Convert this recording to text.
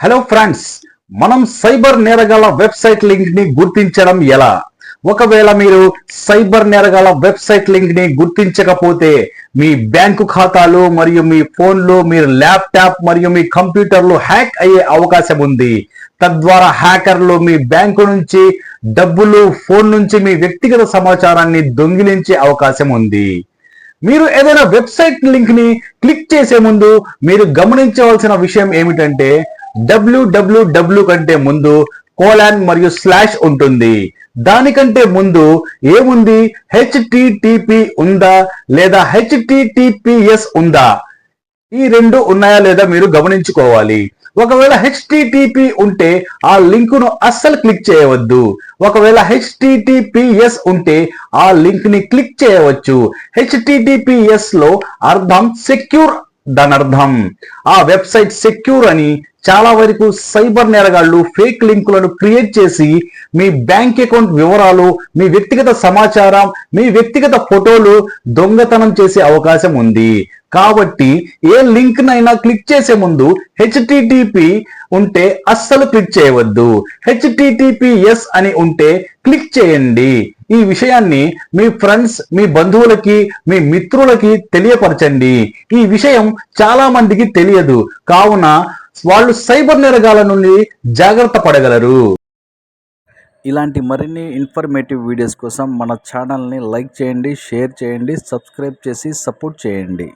Hello friends మనం cyber నేరగాల website లింక్ని గుర్తించడం ఎలా? ఒకవేళ మీరు సైబర్ నేరగాల వెబ్సైట్ లింక్ని గుర్తించకపోతే మీ బ్యాంకు ఖాతాలు మరియు మీ ఫోన్లు మీ ల్యాప్టాప్ మరియు మీ కంప్యూటర్లు హ్యాక్ అయ్యే అవకాశం ఉంది. తద్వారా హ్యాకర్లు మీ బ్యాంకు నుంచి డబ్బులు ఫోన్ నుంచి మీ వ్యక్తిగత సమాచారాన్ని దొంగిలించే అవకాశం ఉంది. మీరు ఏదైనా వెబ్సైట్ లింక్ని క్లిక్ చేసే ముందు మీరు గమనించవలసిన విషయం ఏమిటంటే డబ్ల్యూడబ్ల్యూడబ్ల్యూ కంటే ముందు కోలాన్ మరియు స్లాష్ ఉంటుంది. దానికంటే ముందు ఏముంది? హెచ్టిటిపి ఉందా? లేదా హెచ్టిటిపిఎస్ ఉందా? ఈ రెండు ఉన్నాయా లేదా మీరు గమనించుకోవాలి. ఒకవేళ హెచ్టిటిపి ఉంటే ఆ లింక్ను అస్సలు క్లిక్ చేయవద్దు. ఒకవేళ హెచ్టిటిపిఎస్ ఉంటే ఆ లింక్ని క్లిక్ చేయవచ్చు. హెచ్టిటిపిఎస్లో అర్థం సెక్యూర్ దాని అర్థం ఆ వెబ్సైట్ సెక్యూర్ అని చాలా వరకు సైబర్ నేరగాళ్ళు ఫేక్ లింకులను క్రియేట్ చేసి మీ బ్యాంక్ అకౌంట్ వివరాలు మీ వ్యక్తిగత సమాచారం మీ వ్యక్తిగత ఫోటోలు దొంగతనం చేసే అవకాశం ఉంది. కాబట్టి ఏ లింక్ నైనా క్లిక్ చేసే ముందు హెచ్టిటిపి ఉంటే అస్సలు క్లిక్ చేయవద్దు. హెచ్టిటిపిఎస్ అని ఉంటే క్లిక్ చేయండి. ఈ విషయాన్ని మీ ఫ్రెండ్స్ మీ బంధువులకి మీ మిత్రులకి తెలియపరచండి. ఈ విషయం చాలా మందికి తెలియదు. కావున వాళ్ళు సైబర్ నేరగాల నుండి జాగ్రత్త పడగలరు. ఇలాంటి మరిన్ని ఇన్ఫర్మేటివ్ వీడియోస్ కోసం మన ఛానల్ని లైక్ చేయండి షేర్ చేయండి సబ్స్క్రైబ్ చేసి సపోర్ట్ చేయండి.